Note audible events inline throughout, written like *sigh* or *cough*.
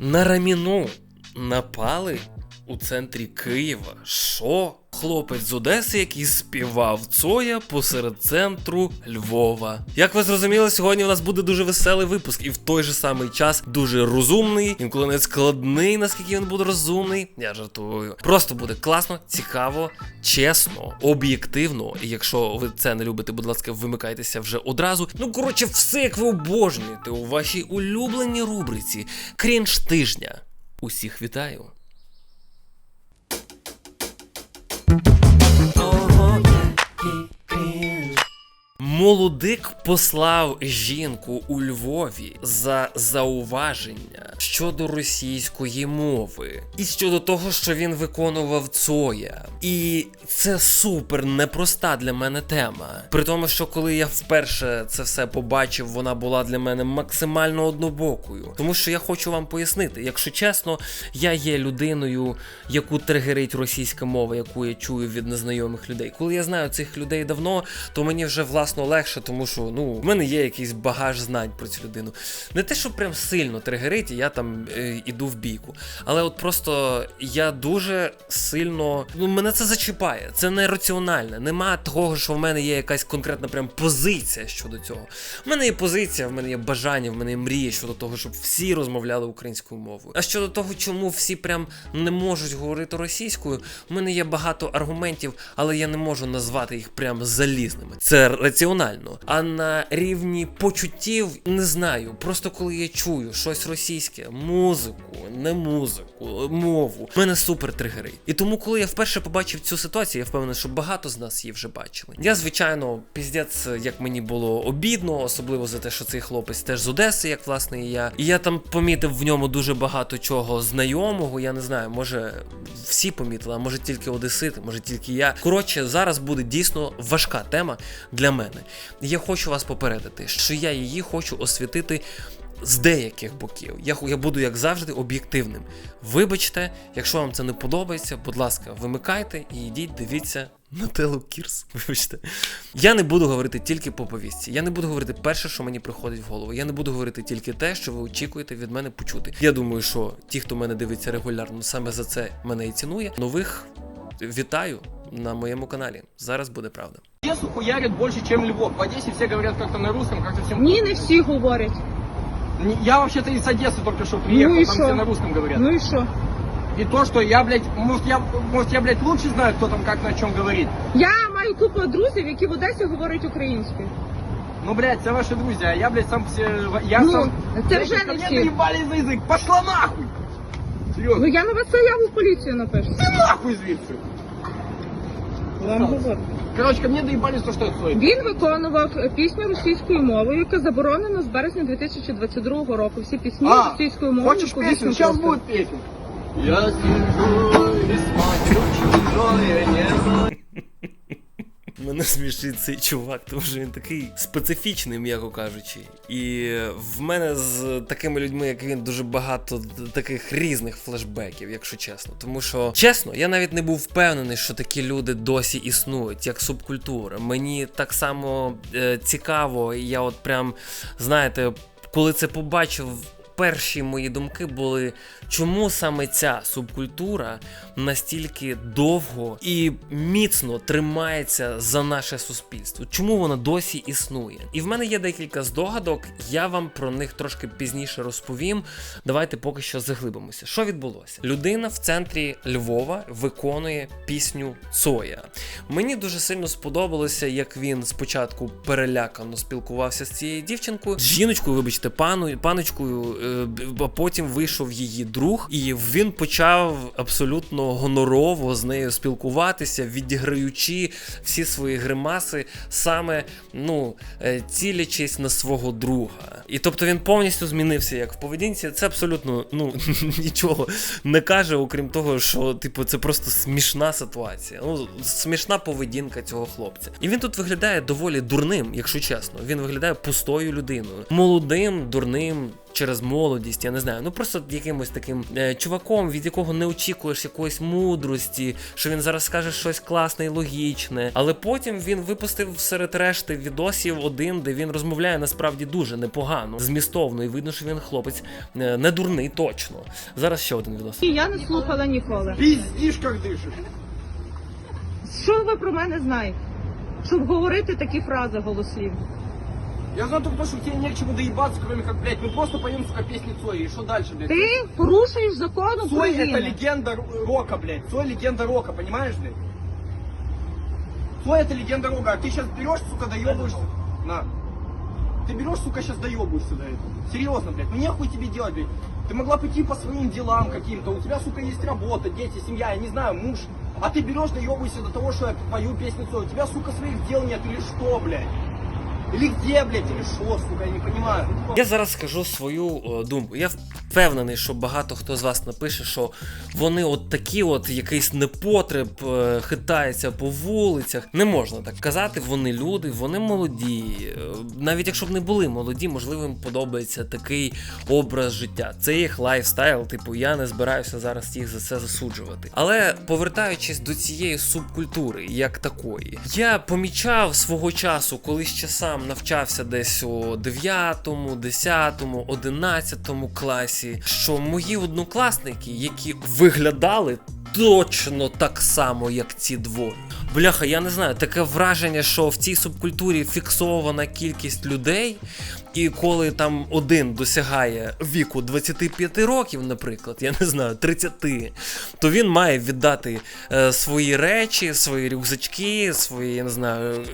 На раміну напали у центрі Києва. Що? Хлопець з Одеси, який співав Цоя посеред центру Львова. Як ви зрозуміли, сьогодні у нас буде дуже веселий випуск, і в той же самий час дуже розумний, інколи не складний, наскільки він буде розумний. Я жартую. Просто буде класно, цікаво, чесно, об'єктивно. І якщо ви це не любите, будь ласка, вимикайтеся вже одразу. Ну коротше, все як ви обожнюєте у вашій улюбленій рубриці Крінж тижня. Усіх вітаю. Thank you. Молодик послав жінку у Львові за зауваження щодо російської мови і щодо того, що він виконував Цоя. І це супер непроста для мене тема. При тому, що коли я вперше це все побачив, вона була для мене максимально однобокою. Тому що я хочу вам пояснити, якщо чесно, я є людиною, яку тригерить російська мова, яку я чую від незнайомих людей. Коли я знаю цих людей давно, то мені вже власно легше, тому що ну в мене є якийсь багаж знань про цю людину. Не те, що прям сильно тригерить, і я там е, іду в бійку. Але от просто я дуже сильно. Ну, мене це зачіпає. Це не раціональне. Нема того, що в мене є якась конкретна прям позиція щодо цього. В мене є позиція, в мене є бажання, в мене є мрія щодо того, щоб всі розмовляли українською мовою. А щодо того, чому всі прям не можуть говорити російською, в мене є багато аргументів, але я не можу назвати їх прям залізними. Це раціонально. А на рівні почуттів не знаю. Просто коли я чую щось російське, музику, не музику, мову, мене супер тригерить. І тому, коли я вперше побачив цю ситуацію, я впевнений, що багато з нас її вже бачили. Я, звичайно, піздець, як мені було обідно, особливо за те, що цей хлопець теж з Одеси, як власне і я. І я там помітив в ньому дуже багато чого знайомого. Я не знаю, може всі помітили, а може тільки Одесити, може тільки я. Коротше, зараз буде дійсно важка тема для мене. Я хочу вас попередити, що я її хочу освітити. З деяких боків я, я буду, як завжди, об'єктивним. Вибачте, якщо вам це не подобається, будь ласка, вимикайте і йдіть, дивіться на Телу Кірс. *laughs* Вибачте. Я не буду говорити тільки по повістці. Я не буду говорити перше, що мені приходить в голову. Я не буду говорити тільки те, що ви очікуєте від мене почути. Я думаю, що ті, хто мене дивиться регулярно, саме за це мене і цінує. Нових вітаю на моєму каналі. Зараз буде правда. Одессу хуярят больше, чем Львов. В Одессе все говорят как-то на русском, как-то всем... Ні, не всі говорять. Не- Я вообще-то из Одессы только что приехал, Ну и там шо? все на русском говорят. Ну і що? И то, что я, блядь, может я, может я, блядь, лучше знаю, кто там как на чем говорит. Я маю купу друзів, які в Одесі говорять українською. Ну, блядь, это ваши друзья, а я, блядь, сам все... Я Ну, сам... это Блядь, уже ко не мне все. наебали за язык, пошла нахуй! Серьезно, Ну я на вас заяву в поліцію напишу. ты нахуй звідси! Вам говорю. Короче, ко мне доебались то, що я свой. Він виконував пісню російською мовою, яка заборонена з березня 2022 року. Всі пісні А, російською мовою. хочешь пісню? песню? Сейчас просто. будет песня. Я сижу и смотрю чужое небо. Мене смішить цей чувак, тому що він такий специфічний, м'яко кажучи. І в мене з такими людьми, як він, дуже багато таких різних флешбеків, якщо чесно. Тому що, чесно, я навіть не був впевнений, що такі люди досі існують, як субкультура. Мені так само е, цікаво, я от прям, знаєте, коли це побачив. Перші мої думки були, чому саме ця субкультура настільки довго і міцно тримається за наше суспільство? Чому вона досі існує? І в мене є декілька здогадок, я вам про них трошки пізніше розповім. Давайте поки що заглибимося. Що відбулося? Людина в центрі Львова виконує пісню Цоя. Мені дуже сильно сподобалося, як він спочатку перелякано спілкувався з цією дівчинкою, жіночкою, вибачте, пану, паночкою, е, а потім вийшов її друг, і він почав абсолютно гонорово з нею спілкуватися, відіграючи всі свої гримаси, саме ну, е, цілячись на свого друга. І тобто він повністю змінився як в поведінці. Це абсолютно ну, *laughs* нічого не каже, окрім того, що типу, це просто смішна ситуація. Ну, смішна поведінка цього хлопця. І він тут виглядає доволі дурним, якщо чесно. Він виглядає пустою людиною, молодим, дурним. Через молодість, я не знаю. Ну просто якимось таким е, чуваком, від якого не очікуєш якоїсь мудрості, що він зараз скаже щось класне і логічне. Але потім він випустив серед решти відосів один, де він розмовляє насправді дуже непогано, змістовно, і видно, що він хлопець е, не дурний точно. Зараз ще один відос. І я не слухала ніколи. Пиздишь, как дышишь. Що ви про мене знаєте? Щоб говорити такі фрази голослів. Я знаю только то, что тебе не к чему доебаться, кроме как, блядь, ну просто поем, сука, песни Цоя. И что дальше, блядь? Ти порушуєш закон Цой это легенда рока, блядь. Цой легенда рока, понимаешь, блядь? Цой это легенда рока. А ты сейчас берешь, сука, доебываешься. На. Ты берешь, сука, сейчас доебываешься до этого. Серьезно, блядь. Ну нехуй тебе делать, блядь. Ты могла пойти по своим делам каким-то. У тебя, сука, есть работа, дети, семья, я не знаю, муж. А ты берешь, доебываешься до того, что я пою песню Цоя. У тебя, сука, своих дел нет или что, блядь? Или где, блядь, или что, сука, я не понимаю. Я зараз скажу свою е, думку. Я впевнений, що багато хто з вас напише, що вони от такі, от якийсь непотреб е, хитаються по вулицях. Не можна так казати. Вони люди, вони молоді. Е, Навіть якщо б не були молоді, можливо, їм подобається такий образ життя. Це їх лайфстайл. Типу, я не збираюся зараз їх за це засуджувати. Але повертаючись до цієї субкультури, як такої, я помічав свого часу, коли ще сам навчався десь у 9, 10, 11 класі, що мої однокласники, які виглядали точно так само, як ці двоє. Бляха, я не знаю, таке враження, що в цій субкультурі фіксована кількість людей, і коли там один досягає віку 25 років, наприклад, я не знаю, 30, то він має віддати е, свої речі, свої рюкзачки, свої, я не знаю,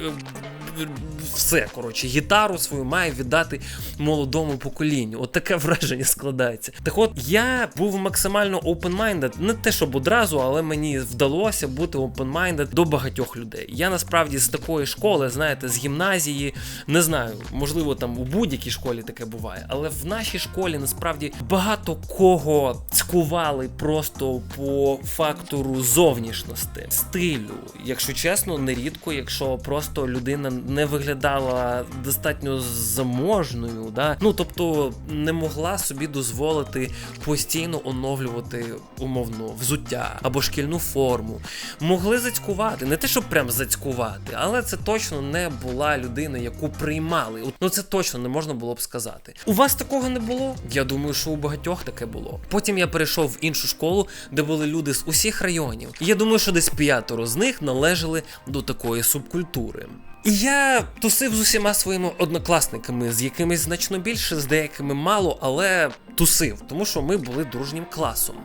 е, все, коротше, гітару свою має віддати молодому поколінню. От таке *laughs* враження складається. Так от я був максимально open-minded, не те, щоб одразу, але мені вдалося бути open-minded до багатьох людей. Я насправді з такої школи, знаєте, з гімназії, не знаю, можливо, там у будь-якій школі таке буває, але в нашій школі насправді багато кого цькували просто по фактору зовнішності, стилю. Якщо чесно, нерідко, якщо просто людина не виглядала достатньо заможною, да? ну тобто не могла собі дозволити постійно оновлювати умовно взуття або шкільну форму. Могли зацькувати, не те, щоб прям зацькувати, але це точно не була людина, яку приймали. Ну це точно не можна було б сказати. У вас такого не було? Я думаю, що у багатьох таке було. Потім я перейшов в іншу школу, де були люди з усіх районів. І я думаю, що десь п'ятеро з них належали до такої субкультури. І я тусив з усіма своїми однокласниками, з якимись значно більше, з деякими мало, але тусив, тому що ми були дружнім класом.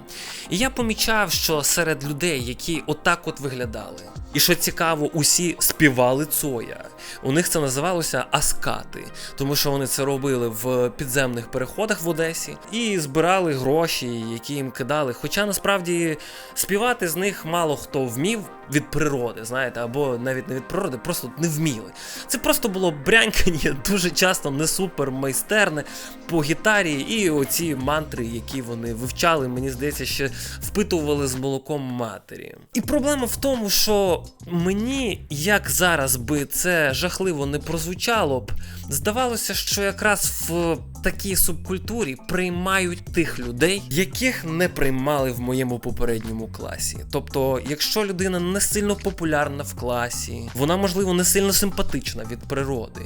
І я помічав, що серед людей, які отак от виглядали, і що цікаво, усі співали Цоя. У них це називалося аскати, тому що вони це робили в підземних переходах в Одесі і збирали гроші, які їм кидали. Хоча насправді співати з них мало хто вмів від природи, знаєте, або навіть не від природи, просто не вміли. Це просто було брянькання, *laughs* дуже часто не супер майстерне по гітарі, і оці мантри, які вони вивчали, мені здається, ще впитували з молоком матері. І проблема в тому, що мені, як зараз би це жахливо не прозвучало б, здавалося, що якраз в такій субкультурі приймають тих людей, яких не приймали в моєму попередньому класі. Тобто, якщо людина не сильно популярна в класі, вона можливо не сильно симпатична від природи,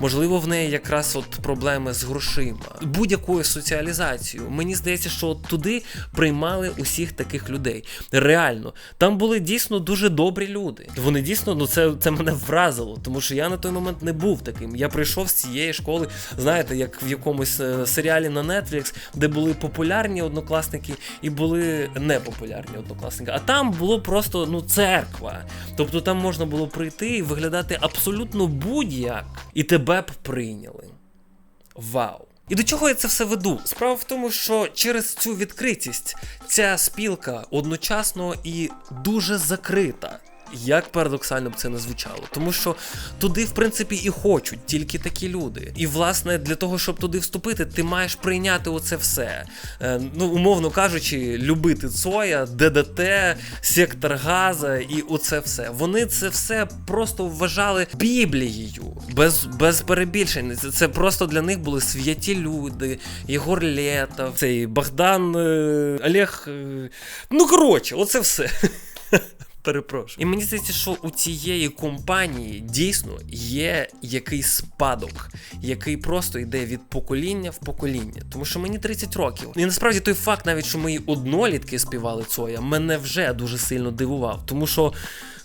можливо, в неї якраз от проблеми з грошима, будь-якою соціалізацією. Мені здається, що от туди приймали усіх таких людей. Реально, там були дійсно дуже добрі люди. Вони дійсно, ну це, це мене вразило, тому що я на той момент не був таким. Я прийшов з цієї школи, знаєте, як в якомусь е, серіалі на Netflix, де були популярні однокласники і були непопулярні однокласники. А там було просто ну церква. Тобто там можна було прийти і виглядати абсолютно будь-як, і тебе б прийняли. Вау! І до чого я це все веду? Справа в тому, що через цю відкритість ця спілка одночасно і дуже закрита. Як парадоксально б це не звучало, тому що туди, в принципі, і хочуть тільки такі люди. І власне для того, щоб туди вступити, ти маєш прийняти оце все. Е, ну, умовно кажучи, любити Цоя, ДДТ, сектор Газа і оце все. Вони це все просто вважали біблією, без, без перебільшень. Це, це просто для них були святі люди, Єгор Летов, цей Богдан е, Олег. е, ну коротше, оце все. *laughs* Перепрошую. І мені здається, що у цієї компанії дійсно є якийсь спадок, який просто йде від покоління в покоління. Тому що мені 30 років. І насправді той факт, навіть що мої однолітки співали Цоя, мене вже дуже сильно дивував. Тому що.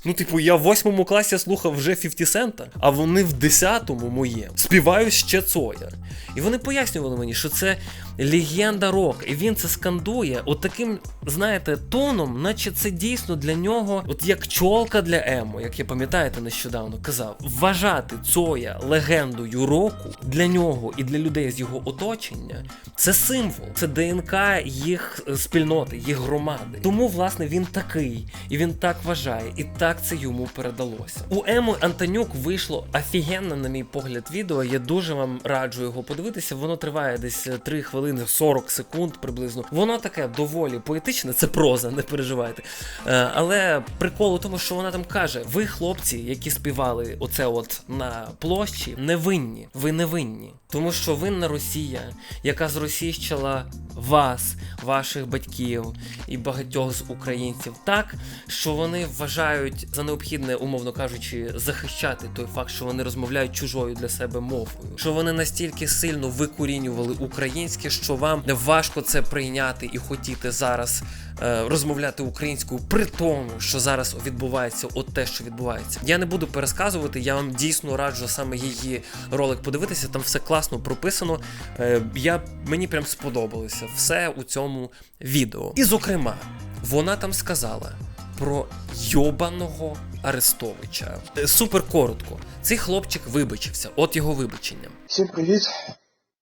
Ну, типу, я в восьмому класі слухав вже 50 Цента, а вони в десятому моєму співають ще Цоя. І вони пояснювали мені, що це легенда рок, і він це скандує от таким, знаєте, тоном, наче це дійсно для нього, от як чолка для Емо, як я пам'ятаєте, нещодавно казав, вважати Цоя легендою року для нього і для людей з його оточення це символ, це ДНК їх е, спільноти, їх громади. Тому, власне, він такий, і він так вважає, і так це йому передалося. У Емо Антонюк вийшло офігенно, на мій погляд, відео. Я дуже вам раджу його подивитися. Воно триває десь 3 хвилини 40 секунд приблизно. Воно таке доволі поетичне, це проза, не переживайте. Е, Але прикол у тому, що вона там каже: ви, хлопці, які співали оце от на площі, не винні. Ви не винні. Тому що винна Росія, яка зросійщила вас, ваших батьків і багатьох з українців так, що вони вважають за необхідне, умовно кажучи, захищати той факт, що вони розмовляють чужою для себе мовою, що вони настільки сильно викорінювали українське, що вам важко це прийняти і хотіти зараз е, розмовляти українською, при тому, що зараз відбувається от те, що відбувається. Я не буду пересказувати, я вам дійсно раджу саме її ролик подивитися. Там все класно прописано. Е, я, мені прям сподобалося все у цьому відео. І зокрема, вона там сказала. Про йобаного Арестовича. Е, Супер коротко. Цей хлопчик вибачився, от його вибачення. Всім привіт.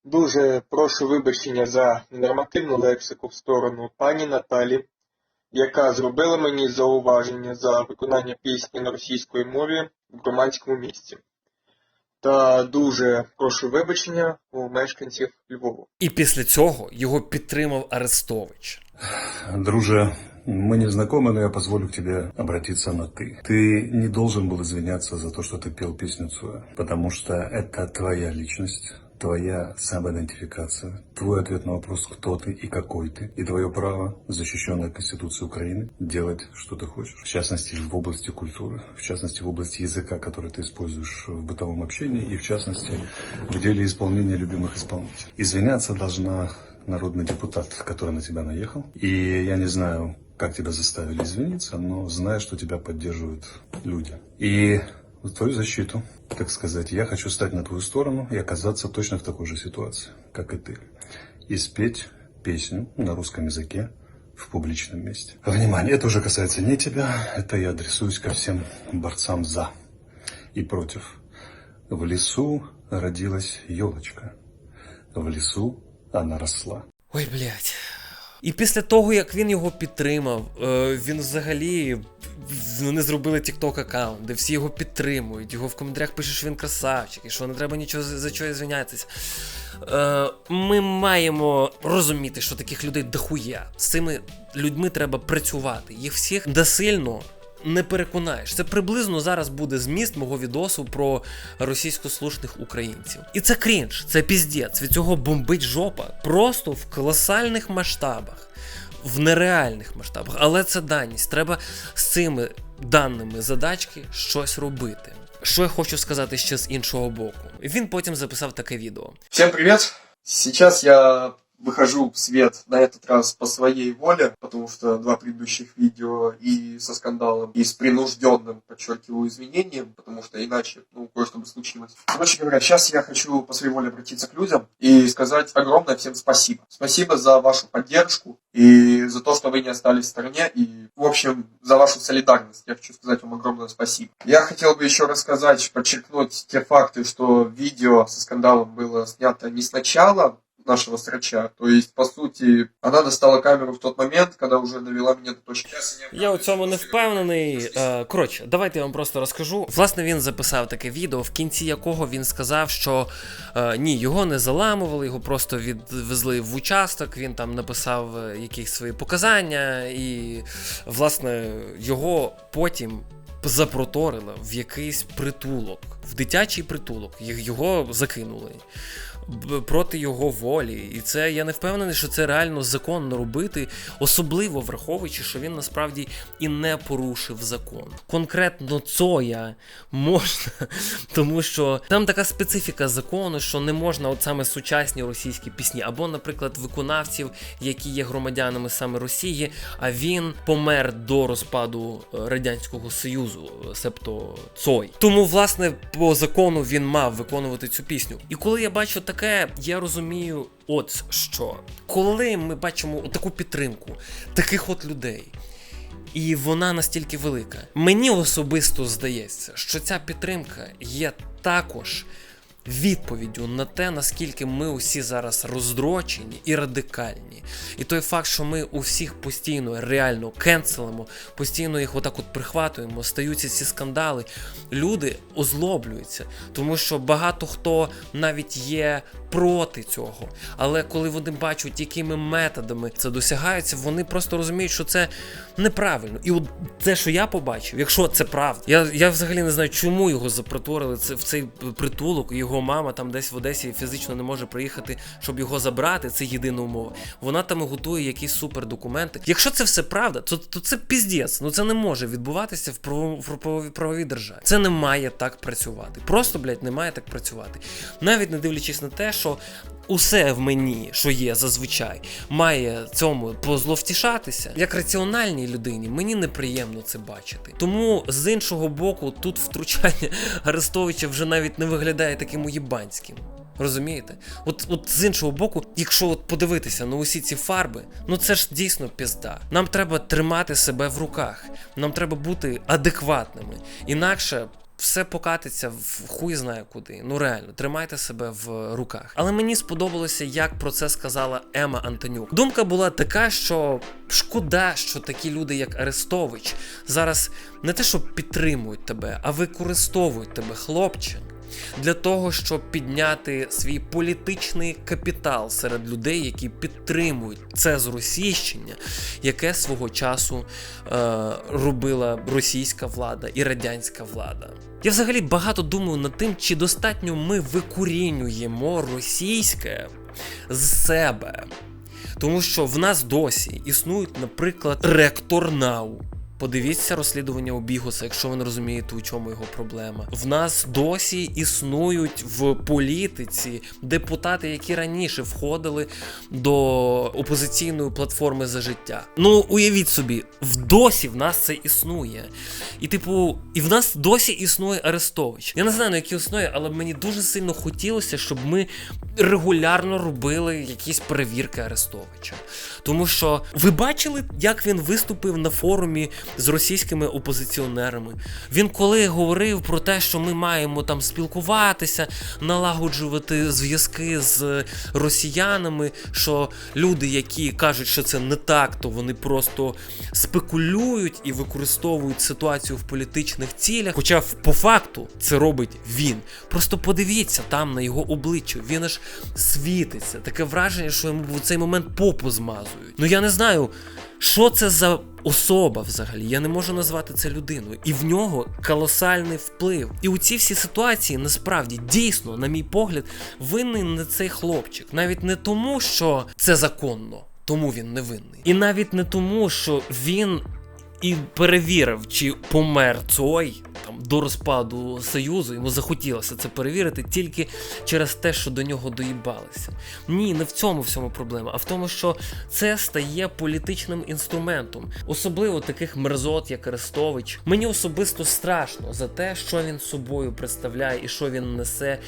Дуже прошу вибачення за ненормативну лексику в сторону пані Наталі, яка зробила мені зауваження за виконання пісні на російської мові в громадському місці. Та дуже прошу вибачення у мешканців Львова. І після цього його підтримав Арестович. Друже, мы не знакомы, но я позволю к тебе обратиться на «ты». Ты не должен был извиняться за то, что ты пел песню Цоя, потому что это твоя личность, твоя самоидентификация, твой ответ на вопрос, кто ты и какой ты, и твое право, защищенное Конституцией Украины, делать, что ты хочешь. В частности, в области культуры, в частности, в области языка, который ты используешь в бытовом общении, и в частности, в деле исполнения любимых исполнителей. Извиняться должна народный депутат, который на тебя наехал. И я не знаю, как тебя заставили извиниться, но знаю, что тебя поддерживают люди. И в твою защиту, так сказать, я хочу стать на твою сторону и оказаться точно в такой же ситуации, как и ты. И спеть песню на русском языке в публичном месте. Внимание, это уже касается не тебя, это я адресуюсь ко всем борцам за и против. В лесу родилась елочка. В лесу она росла. Ой, блядь. І після того, як він його підтримав, е, він взагалі вони зробили TikTok аккаунт, де всі його підтримують. Його в коментарях пишуть, що він красавчик, і що не треба нічого за чого звінятися. Е, Ми маємо розуміти, що таких людей дохуя. З цими людьми треба працювати. Їх всіх насильно не переконаєш. Це приблизно зараз буде зміст мого відосу про російськослушних українців. І це крінж, це піздець. Від цього бомбить жопа просто в колосальних масштабах. В нереальних масштабах, але це даність. Треба з цими даними задачки щось робити. Що я хочу сказати ще з іншого боку. Він потім записав таке відео. Всем привет! Сейчас я выхожу в свет на этот раз по своей воле, потому что два предыдущих видео и со скандалом, и с принужденным, подчеркиваю, извинением, потому что иначе, ну, кое-что бы случилось. Короче говоря, сейчас я хочу по своей воле обратиться к людям и сказать огромное всем спасибо. Спасибо за вашу поддержку и за то, что вы не остались в стороне, и, в общем, за вашу солидарность. Я хочу сказать вам огромное спасибо. Я хотел бы еще рассказать, подчеркнуть те факты, что видео со скандалом было снято не сначала, нашего срача. То есть, по сути, она достала камеру в тот момент, когда уже довела меня до точки. Я у цьому не впевнений. Е, Коротше, давайте я вам просто розкажу. Власне, він записав таке відео, в кінці якого він сказав, що е, ні, його не заламували, його просто відвезли в участок. Він там написав е, якісь свої показання, і власне його потім. Запроторили в якийсь притулок, в дитячий притулок. Його закинули проти його волі. І це я не впевнений, що це реально законно робити, особливо враховуючи, що він насправді і не порушив закон. Конкретно Цоя можна, *laughs* тому що там така специфіка закону, що не можна от саме сучасні російські пісні, або, наприклад, виконавців, які є громадянами саме Росії, а він помер до розпаду е, Радянського Союзу, е, себто Цой. Тому, власне, по закону він мав виконувати цю пісню. І коли я бачу таке, я розумію, от що. Коли ми бачимо таку підтримку таких от людей. І вона настільки велика. Мені особисто здається, що ця підтримка є також відповіддю на те, наскільки ми усі зараз роздрочені і радикальні. І той факт, що ми усіх постійно реально кенселимо, постійно їх отак от прихватуємо, стаються ці скандали. Люди озлоблюються, тому що багато хто навіть є проти цього. Але коли вони бачать, якими методами це досягається, вони просто розуміють, що це неправильно. І от те, що я побачив, якщо це правда, я, я взагалі не знаю, чому його запроторили це в цей притулок. Його мама там десь в Одесі фізично не може приїхати, щоб його забрати. Це єдина умова. Вона там готує якісь супердокументи. Якщо це все правда, то, то це піздець. Ну це не може відбуватися в правовій, правовій державі. Це не має так працювати. Просто, блядь, не має так працювати. Навіть не дивлячись на те, що усе в мені, що є зазвичай, має цьому позловтішатися. Як раціональній людині, мені неприємно це бачити. Тому з іншого боку, тут втручання *laughs* Арестовича вже навіть не виглядає таким уєбанським. Розумієте? От, от з іншого боку, якщо от подивитися на усі ці фарби, ну це ж дійсно пізда. Нам треба тримати себе в руках. Нам треба бути адекватними. Інакше все покатиться в хуй знає куди. Ну реально, тримайте себе в руках. Але мені сподобалося, як про це сказала Ема Антонюк. Думка була така, що шкода, що такі люди, як Арестович, зараз не те, що підтримують тебе, а використовують тебе, хлопче. Для того щоб підняти свій політичний капітал серед людей, які підтримують це зросійщення, яке свого часу е, робила російська влада і радянська влада. Я взагалі багато думаю над тим, чи достатньо ми викорінюємо російське з себе. Тому що в нас досі існують, наприклад, ректорнау. Подивіться розслідування Обігуса, якщо ви не розумієте, у чому його проблема. В нас досі існують в політиці депутати, які раніше входили до опозиційної платформи за життя. Ну уявіть собі, в досі в нас це існує. І, типу, і в нас досі існує Арестович. Я не знаю, на якій основі, але мені дуже сильно хотілося, щоб ми регулярно робили якісь перевірки Арестовича. Тому що ви бачили, як він виступив на форумі з російськими опозиціонерами. Він коли говорив про те, що ми маємо там спілкуватися, налагоджувати зв'язки з росіянами, що люди, які кажуть, що це не так, то вони просто спекулюють і використовують ситуацію в політичних цілях. Хоча по факту це робить він. Просто подивіться там на його обличчя. Він аж світиться. Таке враження, що йому в цей момент попу змазують. Ну я не знаю, що це за особа взагалі. Я не можу назвати це людиною. І в нього колосальний вплив. І у ці всі ситуації насправді дійсно, на мій погляд, винний не цей хлопчик. Навіть не тому, що це законно. Тому він не винний. І навіть не тому, що він і перевірив, чи помер Цой там до розпаду Союзу. Йому захотілося це перевірити тільки через те, що до нього доїбалися. Ні, не в цьому всьому проблема, а в тому, що це стає політичним інструментом, особливо таких мерзот, як Арестович. Мені особисто страшно за те, що він собою представляє і що він несе,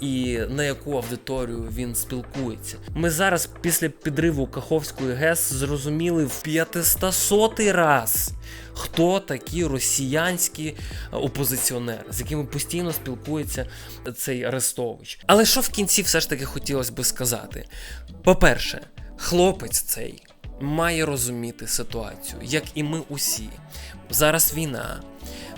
і на яку аудиторію він спілкується. Ми зараз, після підриву Каховської ГЕС, зрозуміли в 500 раз, хто такі росіянські е, опозиціонери, з якими постійно спілкується цей Арестович. Але що в кінці все ж таки хотілося би сказати? По-перше, хлопець цей має розуміти ситуацію, як і ми усі. Зараз війна,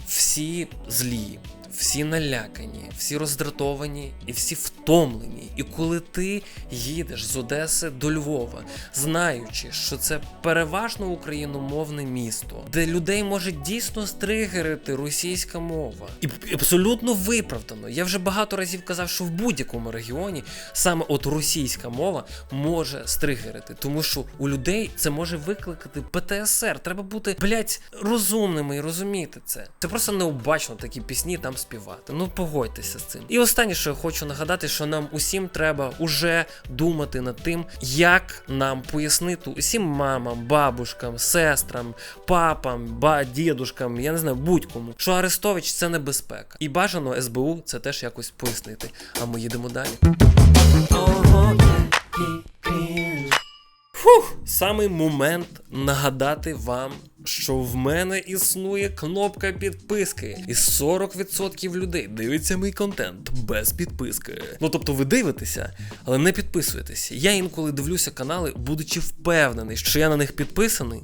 всі злі, всі налякані, всі роздратовані і всі втомлені. І коли ти їдеш з Одеси до Львова, знаючи, що це переважно україномовне місто, де людей може дійсно стригерити російська мова, і абсолютно виправдано. Я вже багато разів казав, що в будь-якому регіоні саме от російська мова може стригерити, тому що у людей це може викликати ПТСР. Треба бути блять розумними і розуміти це. Це просто необачно такі пісні там співати. Ну погодьтеся з цим. І останнє, що я хочу нагадати, що нам усім треба уже думати над тим, як нам пояснити усім мамам, бабушкам, сестрам, папам, ба дідушкам, я не знаю, будь-кому, що Арестович це небезпека. І бажано СБУ це теж якось пояснити. А ми їдемо далі. Фух, саме момент нагадати вам, що в мене існує кнопка підписки, і 40% людей дивиться мій контент без підписки. Ну тобто ви дивитеся, але не підписуєтеся. Я інколи дивлюся канали, будучи впевнений, що я на них підписаний.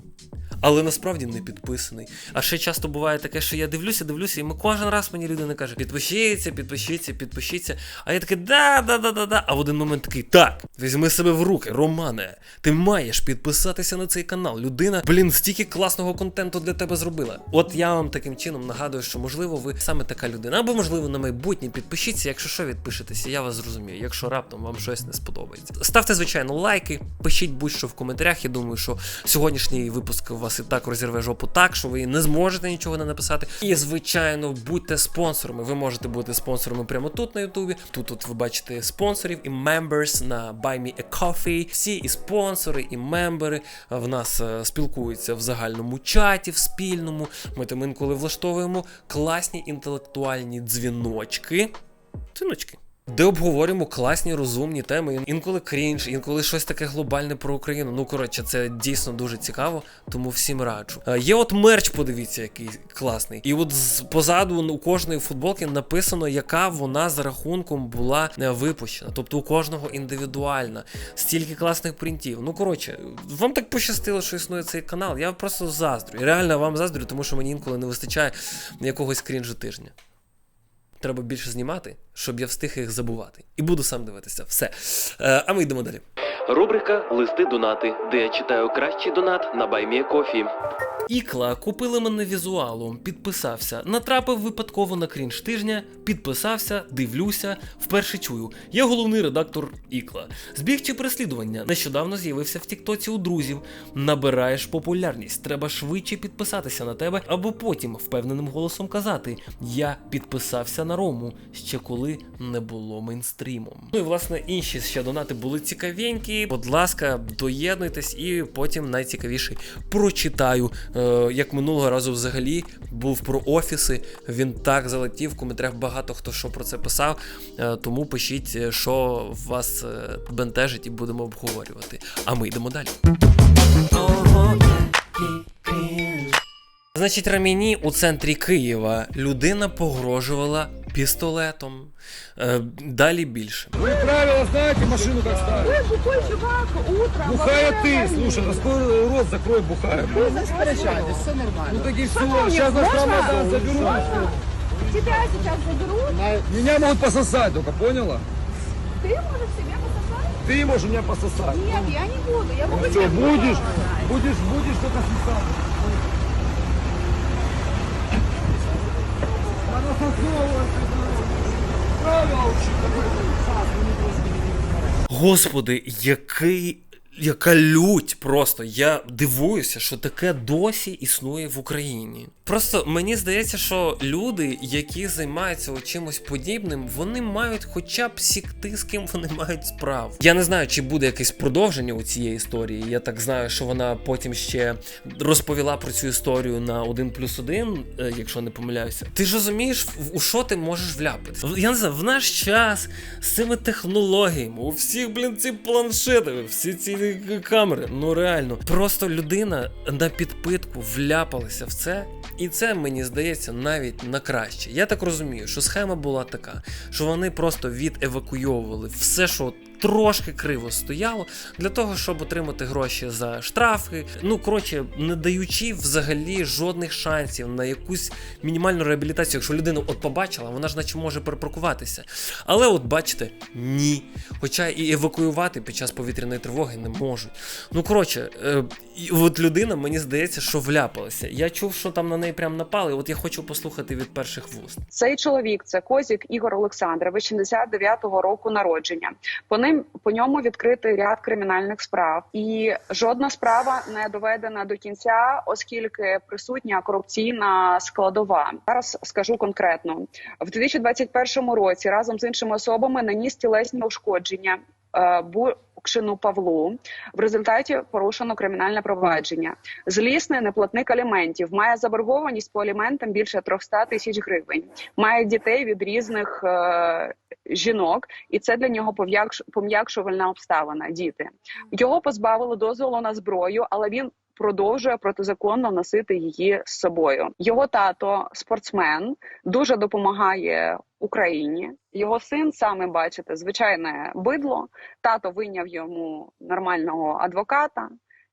Але насправді не підписаний. А ще часто буває таке, що я дивлюся, дивлюся, і ми кожен раз мені людина каже: підпишіться, підпишіться, підпишіться. А я такий, да, да, да, да, да. А в один момент такий, так, візьми себе в руки, Романе. Ти маєш підписатися на цей канал. Людина, блін, стільки класного контенту для тебе зробила. От я вам таким чином нагадую, що можливо ви саме така людина. Або можливо на майбутнє підпишіться, якщо що відпишетеся, я вас зрозумію, якщо раптом вам щось не сподобається. Ставте, звичайно, лайки, пишіть будь-що в коментарях. Я думаю, що сьогоднішній випуск у вас і так розірве жопу так, що ви не зможете нічого не написати. І звичайно, будьте спонсорами. Ви можете бути спонсорами прямо тут на Ютубі. Тут тут ви бачите спонсорів і members на Buy Me a Coffee. Всі і спонсори, і мембери в нас е, спілкуються в загальному чаті, в спільному. Ми там інколи влаштовуємо класні інтелектуальні дзвіночки. Дзвіночки. Де обговорюємо класні розумні теми, інколи крінж, інколи щось таке глобальне про Україну. Ну коротше, це дійсно дуже цікаво, тому всім раджу. Е, Є от мерч, подивіться, який класний. І от з- позаду у кожної футболки написано, яка вона за рахунком була е, випущена. Тобто у кожного індивідуальна. Стільки класних принтів. Ну коротше, вам так пощастило, що існує цей канал. Я просто заздрю. Реально вам заздрю, тому що мені інколи не вистачає якогось крінжу тижня. Треба більше знімати, щоб я встиг їх забувати. І буду сам дивитися. Все. Е, а ми йдемо далі. Рубрика Листи донати, де я читаю кращий донат на Баймія Кофі. Ікла купили мене візуалом, підписався, натрапив випадково на крінж тижня, підписався, дивлюся, вперше чую. Я головний редактор Ікла. Збіг чи переслідування. Нещодавно з'явився в Тіктоці у друзів. Набираєш популярність, треба швидше підписатися на тебе, або потім впевненим голосом казати: Я підписався на Рому, ще коли не було мейнстрімом. Ну і власне інші ще донати були цікавенькі. Будь ласка, доєднуйтесь, і потім найцікавіший прочитаю. Е, як минулого разу взагалі був про офіси. Він так залетів. В коментарях багато хто що про це писав. Е, тому пишіть, е, що вас бентежить, і будемо обговорювати. А ми йдемо далі. Значить, Раміні у центрі Києва людина погрожувала пістолетом. Е, далі більше. Вы правила знаете, машину как ставить? Ой, бухой чувак, утром. Бухая ты, слушай, раскрой рот, закрой бухая. Не сперечайтесь, все нормально. Ну так и все, Шановні, сейчас наш можна? Рамадан заберут. Можна? Тебя сейчас заберут, Меня могут пососать только, поняла? ты можешь себе пососать? Ты можешь меня пососать. Нет, я не буду, я могу Что, тебе будешь? пососать. Будешь, будешь только сосать. Господи, який. Яка лють просто. Я дивуюся, що таке досі існує в Україні. Просто мені здається, що люди, які займаються чимось подібним, вони мають хоча б сікти, з ким вони мають справу. Я не знаю, чи буде якесь продовження у цієї історії. Я так знаю, що вона потім ще розповіла про цю історію на 1 плюс 1, е, якщо не помиляюся. Ти ж розумієш, у що ти можеш вляпатися? В- Я не знаю, в наш час з цими технологіями, у всіх, блін, ці планшети, всі ці камери. Ну реально, просто людина на підпитку вляпалася в це, і це мені здається навіть на краще. Я так розумію, що схема була така, що вони просто відевакуйовували все, що трошки криво стояло, для того, щоб отримати гроші за штрафи. Ну коротше, не даючи взагалі жодних шансів на якусь мінімальну реабілітацію. Якщо людина от побачила, вона ж наче може перепаркуватися. Але от бачите, ні. Хоча і евакуювати під час повітряної тривоги не можуть. Ну коротше, е, от людина, мені здається, що вляпалася. Я чув, що там на неї прям напали. От я хочу послухати від перших вуст. Цей чоловік це Козік Ігор Олександрович, 69-го року народження. По ним по ньому відкритий ряд кримінальних справ, і жодна справа не доведена до кінця, оскільки присутня корупційна складова. Зараз скажу конкретно в 2021 році разом з іншими особами наніс тілесні ушкодження. Е, Букшину Павлу в результаті порушено кримінальне провадження. Злісний неплатник аліментів має заборгованість по аліментам більше 300 тисяч гривень. Має дітей від різних е, жінок, і це для нього пом'якшувальна обставина. Діти його позбавили дозволу на зброю, але він. Продовжує протизаконно носити її з собою. Його тато спортсмен дуже допомагає Україні. Його син саме бачите, звичайне бидло. Тато вийняв йому нормального адвоката.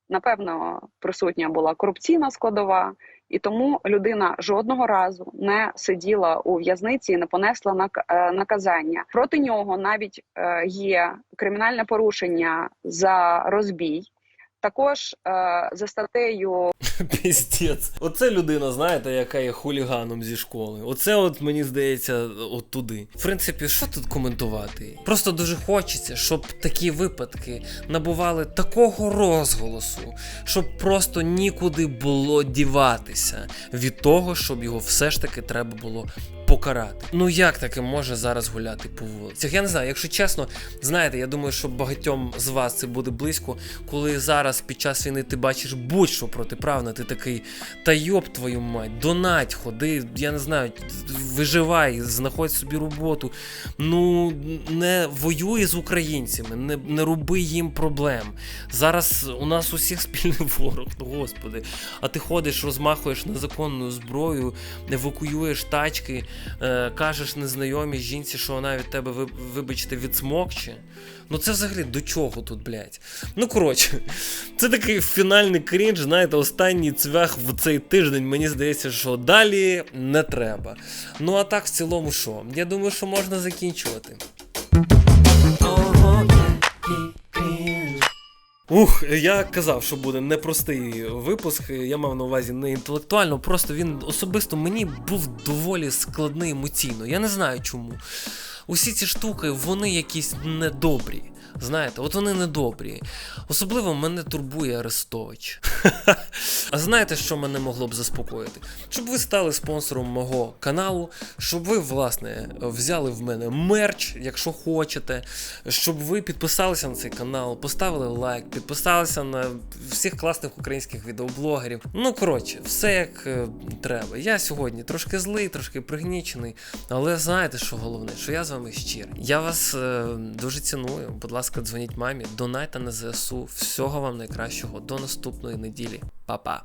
Напевно, присутня була корупційна складова, і тому людина жодного разу не сиділа у в'язниці і не понесла е, наказання. Проти нього навіть е, є кримінальне порушення за розбій. Також е, за статтею Піздець. Оце людина, знаєте, яка є хуліганом зі школи. Оце от мені здається, от туди. В принципі, що тут коментувати? Просто дуже хочеться, щоб такі випадки набували такого розголосу, щоб просто нікуди було діватися від того, щоб його все ж таки треба було. Покарати. Ну як таке може зараз гуляти по вулицях? Я не знаю, якщо чесно, знаєте, я думаю, що багатьом з вас це буде близько, коли зараз під час війни ти бачиш будь-що протиправне, ти такий, та йоб твою мать, донать, ходи, я не знаю, виживай, знаходь собі роботу. Ну не воюй з українцями, не, не роби їм проблем. Зараз у нас усіх спільний *laughs* ворог, ну господи. А ти ходиш, розмахуєш незаконною зброєю, евакуюєш тачки, е, кажеш незнайомій жінці, що вона від тебе, вибачте, відсмокче. Ну це взагалі до чого тут, блядь? Ну коротше, *laughs* це такий фінальний крінж, знаєте, останній цвях в цей тиждень. Мені здається, що далі не треба. Ну а так в цілому що? Я думаю, що можна закінчувати. Ух, я казав, що буде непростий випуск. Я мав на увазі не інтелектуально, просто він особисто мені був доволі складний емоційно. Я не знаю чому. Усі ці штуки, вони якісь недобрі. Знаєте, от вони недобрі. Особливо мене турбує Арестович. *laughs* А знаєте, що мене могло б заспокоїти? Щоб ви стали спонсором мого каналу, щоб ви, власне, взяли в мене мерч, якщо хочете, щоб ви підписалися на цей канал, поставили лайк, підписалися на всіх класних українських відеоблогерів. Ну, коротше, все як е, треба. Я сьогодні трошки злий, трошки пригнічений, але знаєте, що головне, що я з вами щирий. Я вас е, дуже ціную. Будь ласка, дзвоніть мамі, донайте на ЗСУ. Всього вам найкращого. До наступної неділі. Па-па.